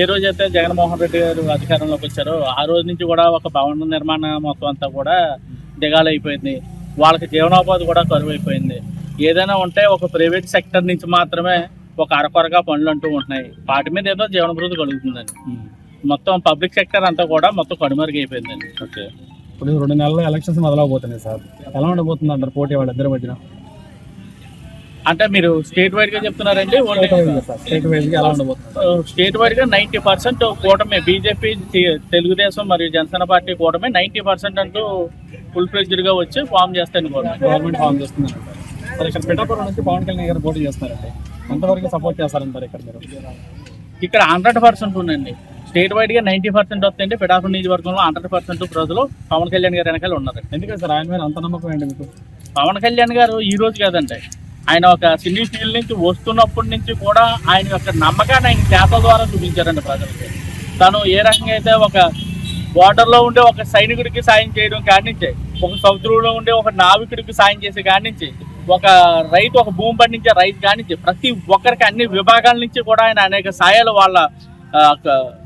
ఏ రోజైతే జగన్మోహన్ రెడ్డి గారు అధికారంలోకి వచ్చారో ఆ రోజు నుంచి కూడా ఒక భవన నిర్మాణ మొత్తం అంతా కూడా దిగాలైపోయింది. వాళ్ళకి జీవనోపాధి కూడా కరువు అయిపోయింది ఏదైనా ఉంటే ఒక ప్రైవేట్ సెక్టర్ నుంచి మాత్రమే ఒక అరకొరగా పనులు అంటూ ఉంటున్నాయి. వాటి మీద ఏదో జీవనభృతి కలుగుతుందండి. మొత్తం పబ్లిక్ సెక్టర్ అంతా కూడా మొత్తం కనుమరుగైపోయిందండి. ఓకే. ఇప్పుడు రెండు నెలల్లో ఎలక్షన్స్ మొదలవబోతున్నాయి సార్. ఎలా ఉండబోతుంది అందరు పోటీ వాళ్ళిద్దరి మధ్యన? అంటే మీరు స్టేట్ వైడ్గా చెప్తున్నారండి? స్టేట్ వైడ్గా నైన్టీ పర్సెంట్ కూటమి బీజేపీ తెలుగుదేశం మరియు జనసేన పార్టీ కూటమి నైన్టీ పర్సెంట్ అంటూ ఫుల్ ఫ్లెడ్జ్డ్గా వచ్చి ఫామ్ చేస్తాను గవర్నమెంట్ ఫామ్ చేస్తున్నారు. ఇక్కడ పిఠాపురం నుంచి పవన్ కళ్యాణ్ గారు పోటీ చేస్తారండి. ఎంతవరకు సపోర్ట్ చేస్తారంటారు ఇక్కడ మీరు? ఇక్కడ హండ్రెడ్ పర్సెంట్ ఉందండి. స్టేట్ వైడ్గా నైన్టీ పర్సెంట్ వస్తాయండి. పిఠాపురం నియోజకవర్గంలో హండ్రెడ్ పర్సెంట్ ప్రజలు పవన్ కళ్యాణ్ గారి వెనకాల ఉన్నారండి ఎందుకంటే సార్? ఆయన మీద అంత నమ్మకం ఏంటి మీకు? పవన్ కళ్యాణ్ గారు ఈ రోజు కాదండి. ఆయన ఒక సినీ ఫీల్డ్ నుంచి వస్తున్నప్పటి నుంచి కూడా ఆయన యొక్క నమ్మకాన్ని ఆయన చేత ద్వారా చూపించారండి ప్రజలకి. తను ఏ రకంగా అయితే ఒక border ఉండే ఒక సైనికుడికి సాయం చేయడం కానించి ఒక సముద్రంలో ఉండే ఒక నావికుడికి సాయం చేసే కానించి ఒక రైతు ఒక భూమి పండించే రైతు కానించి ప్రతి ఒక్కరికి అన్ని విభాగాల నుంచి కూడా ఆయన అనేక సాయాలు వాళ్ళ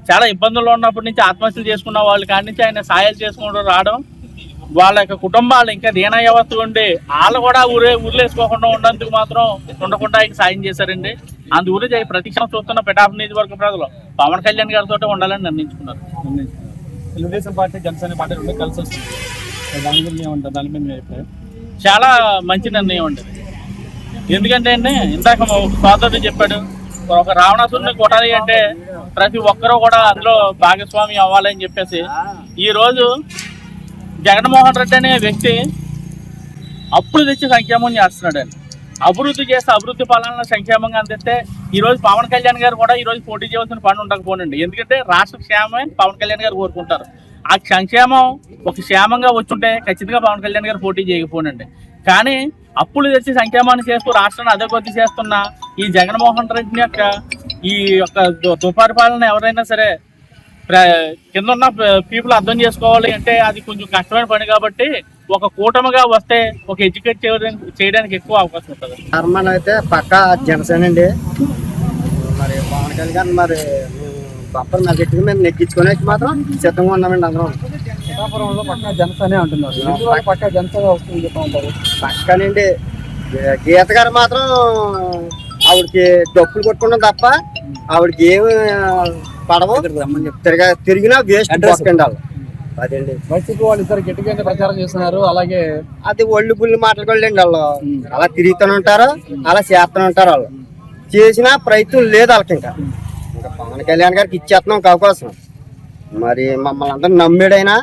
చాలా ఇబ్బందుల్లో ఉన్నప్పటి నుంచి ఆత్మహత్యలు చేసుకున్న వాళ్ళు కానించి ఆయన సాయాలు చేసుకుంటూ రావడం వాళ్ళ యొక్క కుటుంబాలు ఇంకా దీన వ్యవస్థ ఉండి వాళ్ళు కూడా ఊరే ఊర్లేసుకోకుండా ఉన్నందుకు మాత్రం ఉండకుండా ఆయనకి సాయం చేశారండి. అందు గురించి ప్రతి క్షణం చూస్తున్న పిఠాపు నియోజకవర్గ ప్రజలు పవన్ కళ్యాణ్ గారితో ఉండాలని నిర్ణయించుకున్నారు. తెలుగుదేశం పార్టీ జనసేన పార్టీ రెండు కలిసి వస్తుంది దాని గురించి ఏమంటారు దాని మీద అభిప్రాయం? చాలా మంచి నిర్ణయం అండి. ఎందుకంటే అండి ఇందాక సోదరుడు చెప్పాడు ఒక రావణాసురుని కొట్టాలి అంటే ప్రతి ఒక్కరూ కూడా అందులో భాగస్వామి అవ్వాలని చెప్పేసి ఈ రోజు జగన్మోహన్ రెడ్డి అనే వ్యక్తి అప్పులు తెచ్చి సంక్షేమం చేస్తున్నాడు అభివృద్ధి చేస్తే అభివృద్ధి పాలన సంక్షేమంగా అందిస్తే ఈరోజు పవన్ కళ్యాణ్ గారు కూడా ఈరోజు పోటీ చేయవలసిన పని ఉండకపోనండి. ఎందుకంటే రాష్ట్ర క్షేమమే పవన్ కళ్యాణ్ గారు కోరుకుంటారు. ఆ సంక్షేమం ఒక క్షేమంగా వచ్చుంటే ఖచ్చితంగా పవన్ కళ్యాణ్ గారు పోటీ చేయకపోనండి. కానీ అప్పులు తెచ్చి సంక్షేమాన్ని చేస్తూ రాష్ట్రాన్ని అదే కొద్ది చేస్తున్న ఈ జగన్మోహన్ రెడ్డి యొక్క ఈ యొక్క దు- దుపరిపాలన ఎవరైనా సరే కింద ఉన్న పీపుల్ అర్థం చేసుకోవాలి అంటే అది కొంచెం కష్టమైన పని కాబట్టి ఒక కూటమిగా వస్తే ఒక ఎడ్యుకేట్ చేయడానికి చేయడానికి ఎక్కువ అవకాశం ఉంటుంది. హర్మన్ అయితే పక్క జనసేన అండి. మరి పవన్ కళ్యాణ్ గారు మరి బొప్పర్ నా గట్టిగా మేము నెగ్గించుకొని మాత్రం సిద్ధంగా ఉన్నామండి అందరం. పిఠాపురంలో పక్కా జనసేనే అంటున్నారు. పక్కా జనసేన వస్తుంది చెప్పమంటారు పక్కనండి. గీత గారు మాత్రం ఆవిడకి డప్పులు కొట్టుకుంటాం తప్ప ఆవిడకి ఏమి పడవు. తిరగా తిరిగినా వేస్ట్ బొక్కండి వాళ్ళు అదండి. వైసీపీ వాళ్ళు ఇద్దరు ప్రచారం చేస్తున్నారు. అలాగే అది ఒళ్ళు బుల్లి మాట్లాడుకోలేండి వాళ్ళు. అలా తిరుగుతూనే ఉంటారు అలా చేస్తూనే ఉంటారు వాళ్ళు. చేసిన ప్రయత్నం లేదు వాళ్ళకి ఇంకా. ఇంకా పవన్ కళ్యాణ్ గారికి ఇచ్చేస్తున్నాం ఒక అవకాశం మరి మమ్మల్ని అందరూ నమ్మాడైనా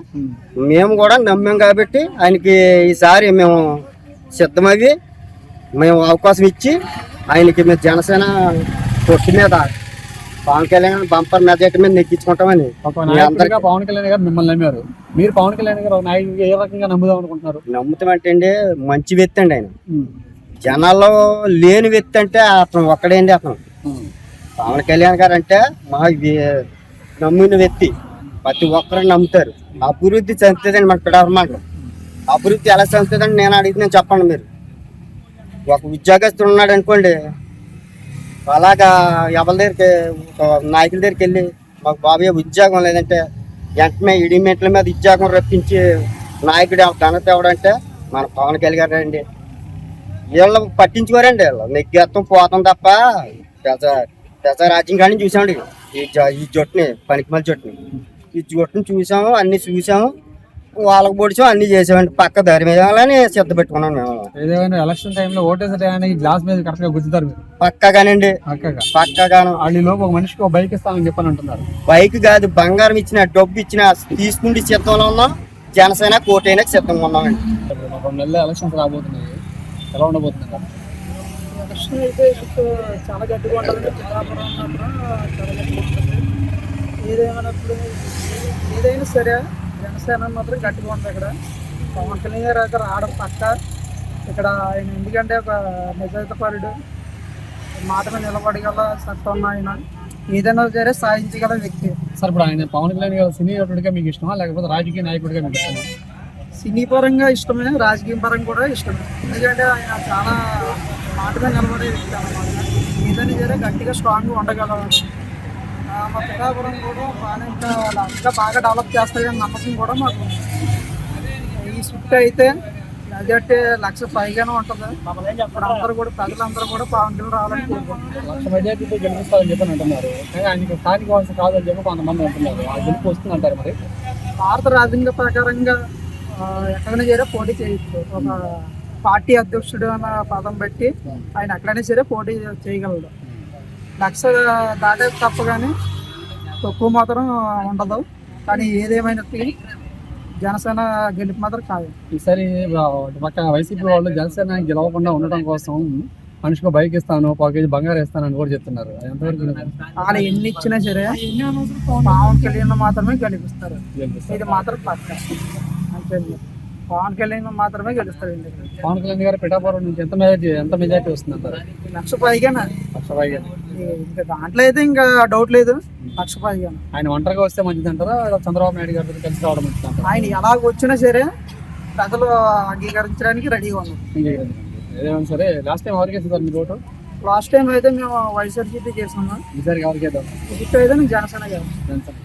మేము కూడా నమ్మాం కాబట్టి ఆయనకి ఈసారి మేము సిద్ధమవి మేము అవకాశం ఇచ్చి ఆయనకి మేము జనసేన పొట్టు మీద పవన్ కళ్యాణ్ బంపర్ మెజార్టీ మీద నెగ్గించుకుంటామని. పవన్ కళ్యాణ్ గారు మిమ్మల్ని నమ్మారు. మీరు పవన్ కళ్యాణ్ గారు నాయకుడిగా ఏ రకంగా నమ్ముదాం అనుకుంటున్నారు? నమ్ముతామంటే అండి మంచి వ్యక్తి అండి ఆయన. జనాల్లో లేని వ్యక్తి అంటే అతను ఒక్కడేండి అతను. పవన్ కళ్యాణ్ గారు అంటే మా నమ్మిన వ్యక్తి. ప్రతి ఒక్కరు నమ్ముతారు. అభివృద్ధి చెందుతుందండి మన పిడారమాట అభివృద్ధి ఎలా చెందుతుందని నేను అడిగితే చెప్పండి మీరు. ఒక ఉద్యోగస్తుడు ఉన్నాడు అనుకోండి అలాగా ఎవరి దగ్గరికి నాయకుల దగ్గరికి వెళ్ళి మాకు బాబాయ్ ఉద్యోగం లేదంటే వెంటనే ఇడిమెంట్ల మీద ఉద్యోగం రప్పించి నాయకుడు ఘనత ఎవడంటే మన పవన్ కళ్యాణ్ అండి వీళ్ళు పట్టించుకోరండి వీళ్ళు నెగ్గేత్తం పోతాం తప్ప పెద్ద పెద్ద రాజ్యం కానీ చూసామండి. ఈ జ ఈ జట్టుని పనికిమల జట్టుని. ఈ జట్టుని చూసాము అన్ని చూసాము. వాళ్ళకి పొడిచాం అన్ని చేసామండి పక్క దారి మీద సిద్ధ పెట్టుకున్నాం మేము. ఏదైనా ఎలక్షన్ టైంలో ఓటేసే టైంకి గ్లాస్ మీద కరెక్ట్గా గుద్దుతారు మీరు. పక్కగానండి. చక్కగా పక్కగాను. వాళ్ళు లోపు ఒక మనిషికి ఒక బైక్ ఇస్తామని చెప్పని అంటున్నారు. బైక్ కాదు బంగారం ఇచ్చిన డబ్బు ఇచ్చిన తీసుకుంటే సిద్ధంలో ఉన్నాం జనసేన కోటైనా సిద్ధంగా ఉన్నామండి. రెండు నెలలు ఎలక్షన్స్ రాబోతున్నాయి. ఎలా ఉండబోతుంది ఎలక్షన్ అయితే చాలా గట్టిగా ఉంటుంది పిఠాపురం అన్నప్పుడు చాలా గట్టిగా ఉంటుంది ఏదేమైనప్పుడు ఏదైనా సరే జనసేన మాత్రం గట్టిగా ఉంటుంది ఇక్కడ. పవన్ కళ్యాణ్ గారు అయితే రావడం పక్క. ఇక్కడ ఆయన ఎందుకంటే ఒక నిజాయితీపరుడు మాట మీద నిలబడగల సత్తా ఉన్న ఆయన. ఏదైనా సరే సాధించగల వ్యక్తి. సార్ ఇప్పుడు ఆయన పవన్ కళ్యాణ్ గారు సినీ నటుడిగా మీకు ఇష్టమా? లేకపోతే రాజకీయ నాయకుడిగా మీకు ఇష్టమా? సినీ పరంగా ఇష్టమే రాజకీయ పరంగా కూడా ఇష్టమే. ఎందుకంటే ఆయన చాలా మాట మీద నిలబడే వ్యక్తి అన్నమాట. ఏదైనా సరే గట్టిగా స్ట్రాంగ్గా ఉండగలవాడు. మా పిఠాపురం కూడా బాగానే ఇంకా వాళ్ళు ఇంకా బాగా డెవలప్ చేస్తారని నమ్మకం కూడా మాకు. ఈ షిఫ్ట్ అయితే మెజార్టీ లక్ష పైగానే ఉంటుంది. ఇప్పుడు అందరూ కూడా ప్రజలందరూ కూడా పవన్ కళ్యాణ్ రావాలని కోరుకుంటున్నారు. లక్ష గెలిపిస్తారని చెప్పని అంటున్నారు. కానీ ఆయనకి స్థానిక వాసి కాదని చెప్పి కొంతమంది అంటున్నారు. ఆ గెలుపు వస్తుంది అంటారు మరి? భారత రాజ్యాంగ ప్రకారంగా ఎక్కడైనా సరే పోటీ చేయొచ్చు. ఒక పార్టీ అధ్యక్షుడు అన్న పదం బట్టి ఆయన ఎక్కడైనా సరే పోటీ చేయగలడు. లక్ష దాటే తప్ప కానీ తక్కువ మాత్రం ఉండదు. కానీ ఏదేమైనప్పటికీ జనసేన గెలుపు మాత్రం కాదు ఈసారి పక్క వైసీపీ వాళ్ళు జనసేన గెలవకుండా ఉండటం కోసం మనిషికి బైక్ ఇస్తాను పావు కేజీ బంగారం ఇస్తాను అని కూడా చెప్తున్నారు. ఎంతవరకు? వాళ్ళు ఎన్ని ఇచ్చినా సరే పవన్ కళ్యాణ్ మాత్రమే గెలిపిస్తారు. ఇది మాత్రం పక్క. అంతే. పవన్ కళ్యాణ్ మాత్రమే గెలుస్తారు ఎందుకంటే పవన్ కళ్యాణ్ గారు పిఠాపురం నుంచి ఎంత మెజార్టీ ఎంత మెజార్టీ వస్తుంది అంటారు? లక్ష పైగానే లక్ష పైగా ఇంకా దాంట్లో అయితే ఇంకా డౌట్ లేదు. లక్ష పైగానే ఆయన ఒంటరిగా వస్తే మంచిది అంటారా? చంద్రబాబు నాయుడు గారితో కలిసి రావడం మంచిది ఆయన ఎలాగ వచ్చినా సరే ప్రజలు అంగీకరించడానికి రెడీగా ఉన్నారు. ఏదైనా సరే లాస్ట్ టైం ఎవరికి వేస్తారు మీరు ఓటు? లాస్ట్ టైం అయితే మేము వైఎస్ఆర్సీపీ చేసాము ఈసారి ఎవరికి అయితే నేను జనసేన గారు జనసేన.